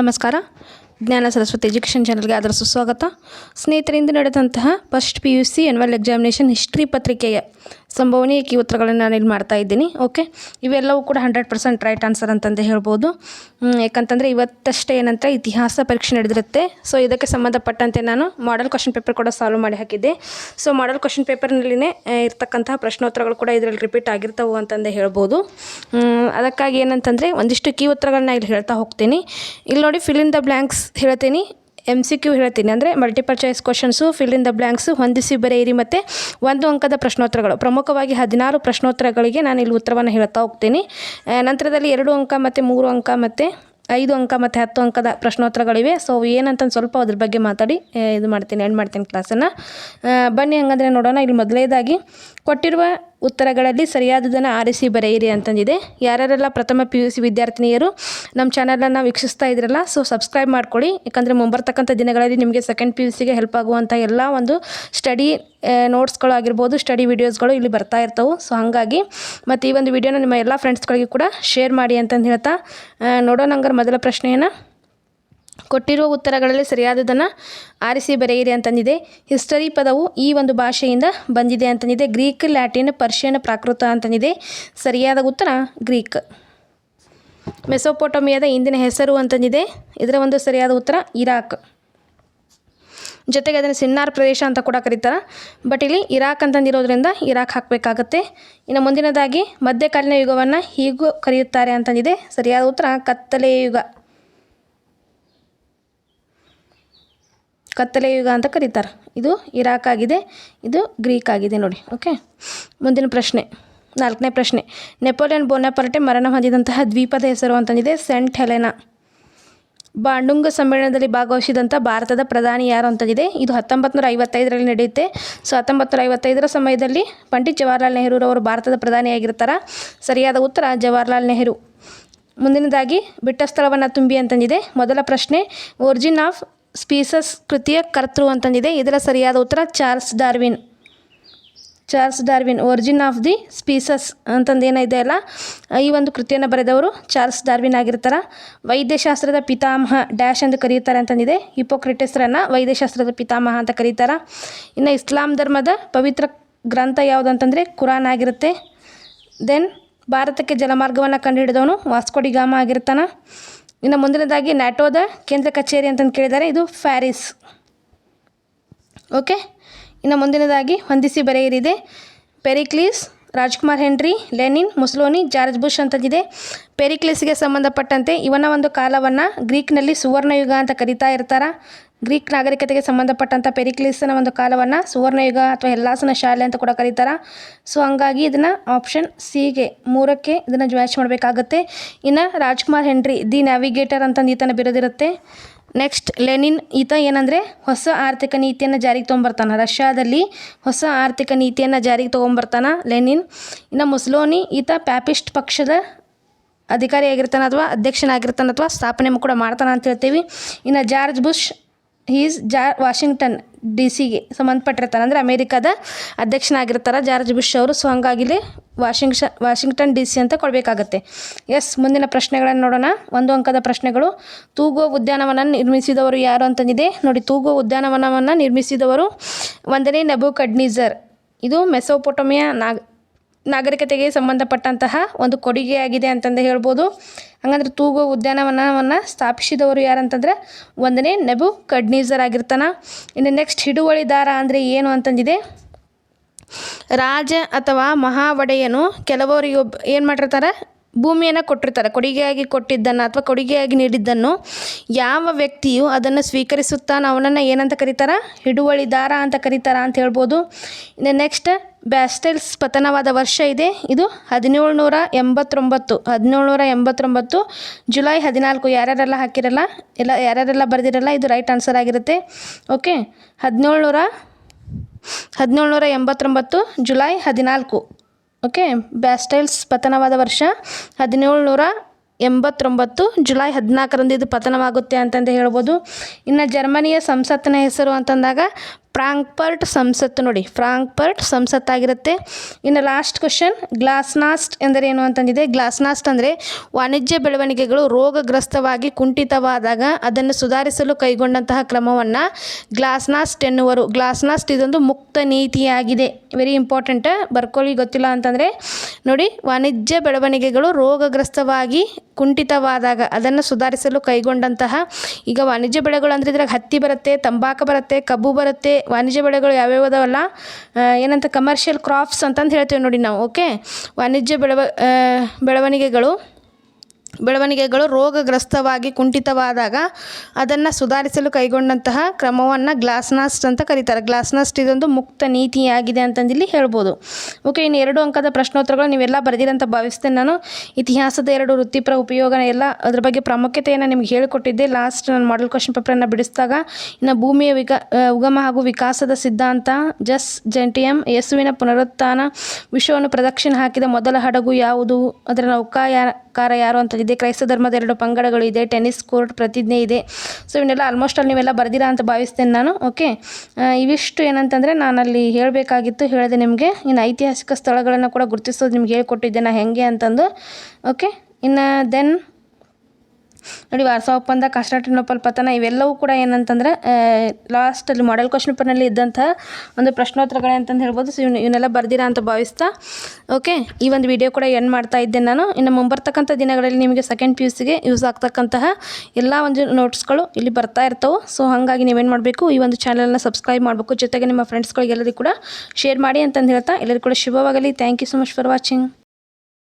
ನಮಸ್ಕಾರ. ಜ್ಞಾನ ಸರಸ್ವತಿ ಎಜುಕೇಷನ್ ಚಾನಲ್ಗೆ ಅದರ ಸುಸ್ವಾಗತ ಸ್ನೇಹಿತರಿಂದ ನಡೆದಂತಹ first P U C annual examination history ಪತ್ರಿಕೆಯ ಸಂಭವನೀಯ ಕೀ ಉತ್ತರಗಳನ್ನು ನಾನು ಇಲ್ಲಿ ಮಾಡ್ತಾ ಇದ್ದೀನಿ, ಓಕೆ? ಇವೆಲ್ಲವೂ ಕೂಡ ಹಂಡ್ರೆಡ್ ಪರ್ಸೆಂಟ್ ರೈಟ್ ಆನ್ಸರ್ ಅಂತಂದು ಹೇಳ್ಬೋದು. ಯಾಕಂತಂದರೆ ಇವತ್ತಷ್ಟೇ ಏನಂತ ಇತಿಹಾಸ ಪರೀಕ್ಷೆ ನಡೆದಿರುತ್ತೆ. ಸೊ ಇದಕ್ಕೆ ಸಂಬಂಧಪಟ್ಟಂತೆ ನಾನು ಮಾಡಲ್ ಕ್ವಶನ್ ಪೇಪರ್ ಕೂಡ ಸಾಲ್ವ್ ಮಾಡಿ ಹಾಕಿದ್ದೆ. ಸೊ ಮಾಡಲ್ ಕ್ವಶನ್ ಪೇಪರ್ನಲ್ಲಿನೇ ಇರ್ತಕ್ಕಂತಹ ಪ್ರಶ್ನೋತ್ತರಗಳು ಕೂಡ ಇದರಲ್ಲಿ ರಿಪೀಟ್ ಆಗಿರ್ತವೆ ಅಂತಂದು ಹೇಳ್ಬೋದು. ಅದಕ್ಕಾಗಿ ಏನಂತಂದರೆ ಒಂದಿಷ್ಟು ಕೀ ಉತ್ತರಗಳನ್ನ ಇಲ್ಲಿ ಹೇಳ್ತಾ ಹೋಗ್ತೀನಿ. ಇಲ್ಲಿ ನೋಡಿ ಫಿಲ್ ಇನ್ ದ ಬ್ಲ್ಯಾಂಕ್ಸ್ ಹೇಳ್ತೀನಿ ಎಂ ಸಿ ಕ್ಯೂ ಹೇಳ್ತೀನಿ. ಅಂದರೆ multiple choice questions fill in the blanks ಹೊಂದಿಸಿ ಬರೆಯಿರಿ ಮತ್ತು ಒಂದು ಅಂಕದ ಪ್ರಶ್ನೋತ್ತರಗಳು. ಪ್ರಮುಖವಾಗಿ ಹದಿನಾರು ಪ್ರಶ್ನೋತ್ತರಗಳಿಗೆ ನಾನು ಇಲ್ಲಿ ಉತ್ತರವನ್ನು ಹೇಳ್ತಾ ಹೋಗ್ತೀನಿ. ನಂತರದಲ್ಲಿ ಎರಡು ಅಂಕ ಮತ್ತು ಮೂರು ಅಂಕ ಮತ್ತು ಐದು ಅಂಕ ಮತ್ತು ಹತ್ತು ಅಂಕದ ಪ್ರಶ್ನೋತ್ತರಗಳಿವೆ. ಸೊ ಏನಂತ ಸ್ವಲ್ಪ ಅದ್ರ ಬಗ್ಗೆ ಮಾತಾಡಿ ಇದು ಮಾಡ್ತೀನಿ ಎಂಡ್ ಮಾಡ್ತೀನಿ ಕ್ಲಾಸನ್ನು ಬನ್ನಿ ಹಂಗಂದರೆ ನೋಡೋಣ. ಇಲ್ಲಿ ಮೊದಲನೇದಾಗಿ, ಕೊಟ್ಟಿರುವ ಉತ್ತರಗಳಲ್ಲಿ ಸರಿಯಾದದನ್ನು ಆರಿಸಿ ಬರೆಯಿರಿ ಅಂತಂದಿದೆ. ಯಾರ್ಯಾರೆಲ್ಲ ಪ್ರಥಮ ಪಿ ಯು ಸಿ ವಿದ್ಯಾರ್ಥಿನಿಯರು ನಮ್ಮ ಚಾನಲನ್ನು ವೀಕ್ಷಿಸ್ತಾ ಇದ್ರಲ್ಲ ಸೊ ಸಬ್ಸ್ಕ್ರೈಬ್ ಮಾಡ್ಕೊಳ್ಳಿ. ಯಾಕಂದರೆ ಮುಂಬರ್ತಕ್ಕಂಥ ದಿನಗಳಲ್ಲಿ ನಿಮಗೆ ಸೆಕೆಂಡ್ ಪಿ ಯು ಸಿಗೆ ಹೆಲ್ಪ್ ಆಗುವಂಥ ಎಲ್ಲ ಒಂದು ಸ್ಟಡಿ ನೋಟ್ಸ್ಗಳಾಗಿರ್ಬೋದು ಸ್ಟಡಿ ವಿಡಿಯೋಸ್ಗಳು ಇಲ್ಲಿ ಬರ್ತಾ ಇರ್ತವೆ. ಸೊ ಹಾಗಾಗಿ ಮತ್ತು ಈ ಒಂದು ವಿಡಿಯೋನ ನಿಮ್ಮ ಎಲ್ಲ ಫ್ರೆಂಡ್ಸ್ಗಳಿಗೆ ಕೂಡ ಶೇರ್ ಮಾಡಿ ಅಂತಂದು ಹೇಳ್ತಾ ನೋಡೋಣ ಹಂಗಾರೆ ಮೊದಲ ಪ್ರಶ್ನೆಯನ್ನು. ಕೊಟ್ಟಿರುವ ಉತ್ತರಗಳಲ್ಲಿ ಸರಿಯಾದದನ್ನು ಆರಿಸಿ ಬರೆಯಿರಿ ಅಂತಂದಿದೆ. ಹಿಸ್ಟರಿ ಪದವು ಈ ಒಂದು ಭಾಷೆಯಿಂದ ಬಂದಿದೆ ಅಂತಂದಿದೆ. ಗ್ರೀಕ್, ಲ್ಯಾಟಿನ್, ಪರ್ಷಿಯನ್ ಪ್ರಾಕೃತ ಅಂತಂದಿದೆ. ಸರಿಯಾದ ಉತ್ತರ ಗ್ರೀಕ್. ಮೆಸೋಪೋಟೋಮಿಯಾದ ಇಂದಿನ ಹೆಸರು ಅಂತಂದಿದೆ. ಇದರ ಒಂದು ಸರಿಯಾದ ಉತ್ತರ ಇರಾಕ್. ಜೊತೆಗೆ ಅದನ್ನು ಸಿನ್ನಾರ್ ಪ್ರದೇಶ ಅಂತ ಕೂಡ ಕರೀತಾರೆ. ಬಟ್ ಇಲ್ಲಿ ಇರಾಕ್ ಅಂತಂದಿರೋದ್ರಿಂದ ಇರಾಕ್ ಹಾಕಬೇಕಾಗತ್ತೆ. ಇನ್ನು ಮುಂದಿನದಾಗಿ ಮಧ್ಯಕಾಲೀನ ಯುಗವನ್ನು ಹೀಗೂ ಕರೆಯುತ್ತಾರೆ ಅಂತಂದಿದೆ. ಸರಿಯಾದ ಉತ್ತರ ಕತ್ತಲೆ ಯುಗ. ಕತ್ತಲೆ ಯುಗ ಅಂತ ಕರೀತಾರೆ. ಇದು ಇರಾಕ್ ಆಗಿದೆ, ಇದು ಗ್ರೀಕ್ ಆಗಿದೆ ನೋಡಿ ಓಕೆ ಮುಂದಿನ ಪ್ರಶ್ನೆ, ನಾಲ್ಕನೇ ಪ್ರಶ್ನೆ. ನೆಪೋಲಿಯನ್ ಬೋನಾಪರ್ಟೆ ಮರಣ ಹೊಂದಿದಂತಹ ದ್ವೀಪದ ಹೆಸರು ಅಂತಂದಿದೆ, ಸೆಂಟ್ ಹೆಲೆನಾ. ಬಾಂಡುಂಗ ಸಮ್ಮೇಳನದಲ್ಲಿ ಭಾಗವಹಿಸಿದಂಥ ಭಾರತದ ಪ್ರಧಾನಿ ಯಾರು ಅಂತಂದಿದೆ, ಇದು ಹತ್ತೊಂಬತ್ತು ನೂರ ಐವತ್ತೈದರಲ್ಲಿ ನಡೆಯುತ್ತೆ. ಸೊ ಹತ್ತೊಂಬತ್ತು ನೂರ ಐವತ್ತೈದರ ಸಮಯದಲ್ಲಿ ಪಂಡಿತ್ ಜವಾಹರ್ಲಾಲ್ ನೆಹರೂರವರು ಭಾರತದ ಪ್ರಧಾನಿಯಾಗಿರ್ತಾರೆ ಸರಿಯಾದ ಉತ್ತರ, ಜವಾಹರ್ಲಾಲ್ ನೆಹರು. ಮುಂದಿನದಾಗಿ ಬಿಟ್ಟ ಸ್ಥಳವನ್ನು ತುಂಬಿ ಅಂತಂದಿದೆ. ಮೊದಲ ಪ್ರಶ್ನೆ ಒರಿಜಿನ್ ಆಫ್ ಸ್ಪೀಸಸ್ ಕೃತಿಯ ಕರ್ತೃ ಅಂತಂದಿದೆ. ಇದರ ಸರಿಯಾದ ಉತ್ತರ Charles Darwin. Charles Darwin, origin of the species ಅಂತಂದು ಏನಿದೆ ಅಲ್ಲ? ಈ ಒಂದು ಕೃತಿಯನ್ನು ಬರೆದವರು ಚಾರ್ಲ್ಸ್ ಡಾರ್ವಿನ್ ಆಗಿರ್ತಾರೆ. ವೈದ್ಯಶಾಸ್ತ್ರದ ಪಿತಾಮಹ ಡ್ಯಾಶ್ ಎಂದು ಕರೆಯುತ್ತಾರೆ ಅಂತಂದಿದೆ. ಹಿಪೋಕ್ರಿಟಿಸ್ರನ್ನು ವೈದ್ಯಶಾಸ್ತ್ರದ ಪಿತಾಮಹ ಅಂತ ಕರೀತಾರೆ. ಇನ್ನು ಇಸ್ಲಾಂ ಧರ್ಮದ ಪವಿತ್ರ ಗ್ರಂಥ ಯಾವುದು ಅಂತಂದರೆ ಕುರಾನ್ ಆಗಿರುತ್ತೆ. ದೆನ್ ಭಾರತಕ್ಕೆ ಜಲಮಾರ್ಗವನ್ನು ಕಂಡುಹಿಡಿದವನು ವಾಸ್ಕೋಡಿಗಾಮ ಆಗಿರ್ತಾನೆ. ಇನ್ನು ಮುಂದಿನದಾಗಿ ನ್ಯಾಟೋದ ಕೇಂದ್ರ ಕಚೇರಿ ಅಂತಂದು ಕೇಳಿದ್ದಾರೆ. ಇದು ಫ್ಯಾರಿಸ್. ಓಕೆ? ಇನ್ನು ಮುಂದಿನದಾಗಿ ಹೊಂದಿಸಿ ಬರೆಯಿರಿದೆ. Pericles, Rajkumar Henry, Lenin, Mussolini, George Bush ಅಂತಂದಿದೆ. ಪೆರಿಕ್ಲೀಸ್ಗೆ ಸಂಬಂಧಪಟ್ಟಂತೆ ಇವನ ಒಂದು ಕಾಲವನ್ನು ಗ್ರೀಕ್ನಲ್ಲಿ ಸುವರ್ಣಯುಗ ಅಂತ ಕರೀತಾ ಇರ್ತಾರೆ. ಗ್ರೀಕ್ ನಾಗರಿಕತೆಗೆ ಸಂಬಂಧಪಟ್ಟಂಥ ಪೆರಿಕ್ಲಿಸ್ನ ಒಂದು ಕಾಲವನ್ನು ಸುವರ್ಣಯುಗ ಅಥವಾ ಹೆಲ್ಲಾಸನ ಶಾಲೆ ಅಂತ ಕೂಡ ಕರೀತಾರೆ. ಸೊ ಹಂಗಾಗಿ ಇದನ್ನು ಆಪ್ಷನ್ ಸಿಗೆ ಮೂರಕ್ಕೆ ಇದನ್ನು ಮ್ಯಾಚ್ ಮಾಡಬೇಕಾಗತ್ತೆ. ಇನ್ನು ರಾಜ್ಕುಮಾರ್ ಹೆನ್ರಿ, ದಿ ನ್ಯಾವಿಗೇಟರ್ ಅಂತಂದು ಈತನ ಬಿರೋದಿರುತ್ತೆ. ನೆಕ್ಸ್ಟ್ ಲೆನಿನ್, ಈತ ಏನಂದರೆ ಹೊಸ ಆರ್ಥಿಕ ನೀತಿಯನ್ನು ಜಾರಿಗೆ ತೊಗೊಂಬರ್ತಾನೆ. ರಷ್ಯಾದಲ್ಲಿ ಹೊಸ ಆರ್ಥಿಕ ನೀತಿಯನ್ನು ಜಾರಿಗೆ ತೊಗೊಂಬರ್ತಾನೆ ಲೆನಿನ್. ಇನ್ನು ಮುಸ್ಲೋನಿ, ಈತ ಪ್ಯಾಪಿಸ್ಟ್ ಪಕ್ಷದ ಅಧಿಕಾರಿಯಾಗಿರ್ತಾನೆ ಅಥವಾ ಅಧ್ಯಕ್ಷನಾಗಿರ್ತಾನೆ ಅಥವಾ ಸ್ಥಾಪನೆ ಕೂಡ ಮಾಡ್ತಾನೆ ಅಂತ ಹೇಳ್ತೀವಿ. ಇನ್ನು ಜಾರ್ಜ್ ಬುಷ್ ಈಸ್ ಜಾ ವಾಷಿಂಗ್ಟನ್ ಡಿ ಸಿಗೆ ಸಂಬಂಧಪಟ್ಟಿರ್ತಾರೆ ಅಂದರೆ ಅಮೇರಿಕಾದ ಅಧ್ಯಕ್ಷನಾಗಿರ್ತಾರೆ ಜಾರ್ಜ್ ಬುಷ್ ಅವರು. ಸೊ ಹಂಗಾಗಿಲ್ಲಿ ವಾಷಿಂಗ್ ವಾಷಿಂಗ್ಟನ್ ಡಿ ಸಿ ಅಂತ ಕೊಡಬೇಕಾಗತ್ತೆ. ಎಸ್ ಮುಂದಿನ ಪ್ರಶ್ನೆಗಳನ್ನು ನೋಡೋಣ. ಒಂದು ಅಂಕದ ಪ್ರಶ್ನೆಗಳು. ತೂಗುವ ಉದ್ಯಾನವನ ನಿರ್ಮಿಸಿದವರು ಯಾರು ಅಂತಂದಿದೆ. ನೋಡಿ, ತೂಗುವ ಉದ್ಯಾನವನವನ್ನು ನಿರ್ಮಿಸಿದವರು ಒಂದನೇ ನೆಬು ಕಡ್ನೀಸರ್ ಇದು ಮೆಸೋಪೊಟೋಮಿಯಾ ನಾಗ್ ನಾಗರಿಕತೆಗೆ ಸಂಬಂಧಪಟ್ಟಂತಹ ಒಂದು ಕೊಡುಗೆಯಾಗಿದೆ ಅಂತಂದು ಹೇಳ್ಬೋದು. ಹಂಗಂದ್ರೆ ತೂಗು ಉದ್ಯಾನವನವನ್ನು ಸ್ಥಾಪಿಸಿದವರು ಯಾರಂತಂದ್ರೆ ಒಂದನೇ ನೆಬು ಕಡ್ನೀಜರ್ ಆಗಿರ್ತಾನೆ ಇನ್ನು ನೆಕ್ಸ್ಟ್ ಹಿಡುವಳಿದಾರ ಅಂದರೆ ಏನು ಅಂತಂದಿದೆ? ರಾಜ ಅಥವಾ ಮಹಾ ಒಡೆಯನು ಕೆಲವರಿಗೊಬ್ಬ ಏನು ಮಾಡಿರ್ತಾರೆ? ಭೂಮಿಯನ್ನು ಕೊಟ್ಟಿರ್ತಾರೆ. ಕೊಡುಗೆಯಾಗಿ ಕೊಟ್ಟಿದ್ದನ್ನು ಅಥವಾ ಕೊಡುಗೆಯಾಗಿ ನೀಡಿದ್ದನ್ನು ಯಾವ ವ್ಯಕ್ತಿಯು ಅದನ್ನು ಸ್ವೀಕರಿಸುತ್ತಾನೆ ಅವನನ್ನು ಏನಂತ ಕರೀತಾರ? ಹಿಡುವಳಿದಾರ ಅಂತ ಕರೀತಾರ ಅಂತ ಹೇಳ್ಬೋದು. ಇನ್ನು ನೆಕ್ಸ್ಟ್ ಬ್ಯಾಸ್ಟೈಲ್ಸ್ ಪತನವಾದ ವರ್ಷ ಇದೆ. ಇದು ಹದಿನೇಳು ನೂರ ಎಂಬತ್ತೊಂಬತ್ತು ಹದಿನೇಳು ನೂರ ಎಂಬತ್ತೊಂಬತ್ತು, ಜುಲೈ ಹದಿನಾಲ್ಕು. ಯಾರ್ಯಾರೆಲ್ಲ ಹಾಕಿರಲ್ಲ? ಎಲ್ಲ ಯಾರ್ಯಾರೆಲ್ಲ ಬರೆದಿರಲ್ಲ? ಇದು ರೈಟ್ ಆನ್ಸರ್ ಆಗಿರುತ್ತೆ. ಓಕೆ ಹದಿನೇಳು ನೂರ ಹದಿನೇಳು ನೂರ ಎಂಬತ್ತೊಂಬತ್ತು, ಜುಲೈ ಹದಿನಾಲ್ಕು. ಓಕೆ, ಬ್ಯಾಸ್ಟೈಲ್ಸ್ ಪತನವಾದ ವರ್ಷ. ಹದಿನೇಳು ನೂರ ಎಂಬತ್ತೊಂಬತ್ತು, ಜುಲೈ ಹದಿನಾಲ್ಕರಂದು ಇದು ಪತನವಾಗುತ್ತೆ ಅಂತಂದು ಹೇಳ್ಬೋದು. ಇನ್ನು ಜರ್ಮನಿಯ ಸಂಸತ್ತಿನ ಹೆಸರು ಅಂತಂದಾಗ ಫ್ರಾಂಕ್ಫರ್ಟ್ ಸಂಸತ್ತು ನೋಡಿ, ಫ್ರಾಂಕ್ಫರ್ಟ್ ಸಂಸತ್ತಾಗಿರುತ್ತೆ. ಇನ್ನು ಲಾಸ್ಟ್ ಕ್ವಶನ್ ಗ್ಲಾಸ್ನಾಸ್ಟ್ ಎಂದರೇನು ಅಂತಂದಿದೆ? ಗ್ಲಾಸ್ನಾಸ್ಟ್ ಅಂದರೆ ವಾಣಿಜ್ಯ ಬೆಳವಣಿಗೆಗಳು ರೋಗಗ್ರಸ್ತವಾಗಿ ಕುಂಠಿತವಾದಾಗ ಅದನ್ನು ಸುಧಾರಿಸಲು ಕೈಗೊಂಡಂತಹ ಕ್ರಮವನ್ನು ಗ್ಲಾಸ್ನಾಸ್ಟ್ ಎನ್ನುವರು. ಗ್ಲಾಸ್ನಾಸ್ಟ್ ಇದೊಂದು ಮುಕ್ತ ನೀತಿಯಾಗಿದೆ. ವೆರಿ ಇಂಪಾರ್ಟೆಂಟ್ ಬರ್ಕೊಳ್ಳಿ, ಗೊತ್ತಿಲ್ಲ ಅಂತಂದರೆ. ನೋಡಿ, ವಾಣಿಜ್ಯ ಬೆಳವಣಿಗೆಗಳು ರೋಗಗ್ರಸ್ತವಾಗಿ ಕುಂಠಿತವಾದಾಗ ಅದನ್ನು ಸುಧಾರಿಸಲು ಕೈಗೊಂಡಂತಹ, ಈಗ ವಾಣಿಜ್ಯ ಬೆಳೆಗಳು ಅಂದರೆ ಇದ್ರಾಗ ಹತ್ತಿ ಬರುತ್ತೆ, ತಂಬಾಕು ಬರುತ್ತೆ, ಕಬ್ಬು ಬರುತ್ತೆ ವಾಣಿಜ್ಯ ಬೆಳೆಗಳು ಯಾವ್ಯಾವು ಅದಾವಲ್ಲ? ಏನಂತ ಕಮರ್ಷಿಯಲ್ ಕ್ರಾಪ್ಸ್ ಅಂತಂದು ಹೇಳ್ತೇವೆ ನೋಡಿ ನಾವು ಓಕೆ ವಾಣಿಜ್ಯ ಬೆಳವ ಬೆಳವಣಿಗೆಗಳು. ಬೆಳವಣಿಗೆಗಳು ರೋಗಗ್ರಸ್ತವಾಗಿ ಕುಂಠಿತವಾದಾಗ ಅದನ್ನು ಸುಧಾರಿಸಲು ಕೈಗೊಂಡಂತಹ ಕ್ರಮವನ್ನು ಗ್ಲಾಸ್ನಾಸ್ಟ್ ಅಂತ ಕರೀತಾರೆ. ಗ್ಲಾಸ್ನಾಸ್ಟ್ ಇದೊಂದು ಮುಕ್ತ ನೀತಿಯಾಗಿದೆ ಅಂತಂದಿಲ್ಲಿ ಹೇಳ್ಬೋದು. ಓಕೆ, ಇನ್ನು ಎರಡು ಅಂಕದ ಪ್ರಶ್ನೋತ್ತರಗಳು ನೀವೆಲ್ಲ ಬರೆದಿರಂತ ಭಾವಿಸ್ತೇನೆ ನಾನು. ಇತಿಹಾಸದ ಎರಡು ವೃತ್ತಿಪರ ಉಪಯೋಗ ಎಲ್ಲ ಅದ್ರ ಬಗ್ಗೆ ಪ್ರಾಮುಖ್ಯತೆಯನ್ನು ನಿಮ್ಗೆ ಹೇಳಿಕೊಟ್ಟಿದ್ದೆ. ಲಾಸ್ಟ್ ನಾನು ಮಾಡಲ್ ಕ್ವಶನ್ ಪೇಪರನ್ನು ಬಿಡಿಸಿದಾಗ, ಇನ್ನು ಭೂಮಿಯ ವಿಕಾ ಉಗಮ ಹಾಗೂ ವಿಕಾಸದ ಸಿದ್ಧಾಂತ, ಜಸ್ ಜೆಂಟಿಯಂ ಯೇಸುವಿನ ಪುನರುತ್ಥಾನ, ವಿಶ್ವವನ್ನು ಪ್ರದಕ್ಷಿಣೆ ಹಾಕಿದ ಮೊದಲ ಹಡಗು ಯಾವುದು? ಅದರ ನೌಕಾಯಾಕಾರ ಯಾರು ಅಂತ ಇದೆ. ಕ್ರೈಸ್ತ ಧರ್ಮದ ಎರಡು ಪಂಗಡಗಳು ಇದೆ. ಟೆನ್ನಿಸ್ ಕೋರ್ಟ್ ಪ್ರತಿಜ್ಞೆ ಇದೆ. ಸೊ ಇವನ್ನೆಲ್ಲ ಆಲ್ಮೋಸ್ಟ್ ಅಲ್ಲಿ ನೀವೆಲ್ಲ ಬರ್ದಿರಾ ಅಂತ ಭಾವಿಸ್ತೇನೆ ನಾನು. ಓಕೆ ಇವಿಷ್ಟು ಏನಂತಂದರೆ ನಾನು ಅಲ್ಲಿ ಹೇಳಬೇಕಾಗಿತ್ತು, ಹೇಳಿದೆ ನಿಮಗೆ. ಇನ್ನು ಐತಿಹಾಸಿಕ ಸ್ಥಳಗಳನ್ನು ಕೂಡ ಗುರುತಿಸೋದು ನಿಮ್ಗೆ ಹೇಳ್ಕೊಟ್ಟಿದ್ದೆ ನಾ ಹೆಂಗೆ ಅಂತಂದು. ಓಕೆ ಇನ್ನು ದೆನ್ ನೋಡಿ ವಾರ್ಸಾ ಒಪ್ಪಂದ ಕಾನ್ಸ್ಟಾಂಟಿನೋಪಲ್ ಪತನ ಇವೆಲ್ಲವೂ ಕೂಡ ಏನಂತಂದ್ರೆ ಲಾಸ್ಟಲ್ಲಿ ಮಾಡೆಲ್ ಕ್ವಶನ್ ಪೇಪರ್ನಲ್ಲಿ ಇದ್ದಂತಹ ಒಂದು ಪ್ರಶ್ನೋತ್ತರಗಳೇ ಅಂತಂದು ಹೇಳ್ಬೋದು. ಸೊ ಇವ್ನ ಇವನ್ನೆಲ್ಲ ಬರ್ದಿರಾ ಅಂತ ಭಾವಿಸ್ತಾ. ಓಕೆ ಈ ಒಂದು ವಿಡಿಯೋ ಕೂಡ ಎಂಡ್ ಮಾಡ್ತಾ ಇದ್ದೆ ನಾನು. ಇನ್ನು ಮುಂಬರ್ತಕ್ಕಂಥ ದಿನಗಳಲ್ಲಿ ನಿಮಗೆ ಸೆಕೆಂಡ್ ಪಿ ಯು ಸಿಗೆ ಯೂಸ್ ಆಗ್ತಕ್ಕಂತಹ ಎಲ್ಲ ಒಂದು ನೋಟ್ಸ್ಗಳು ಇಲ್ಲಿ ಬರ್ತಾ ಇರ್ತವೆ. ಸೊ ಹಾಗಾಗಿ ನೀವೇನು ಮಾಡಬೇಕು, ಈ ಒಂದು ಚಾನಲ್ನ ಸಬ್ಸ್ಕ್ರೈಬ್ ಮಾಡಬೇಕು. ಜೊತೆಗೆ ನಿಮ್ಮ ಫ್ರೆಂಡ್ಸ್ಗಳಿಗೆಲ್ಲರಿಗೂ ಕೂಡ ಶೇರ್ ಮಾಡಿ ಅಂತಂದು ಹೇಳ್ತಾ. ಎಲ್ಲರಿಗೂ ಕೂಡ ಶುಭವಾಗಲಿ. Thank you so much for watching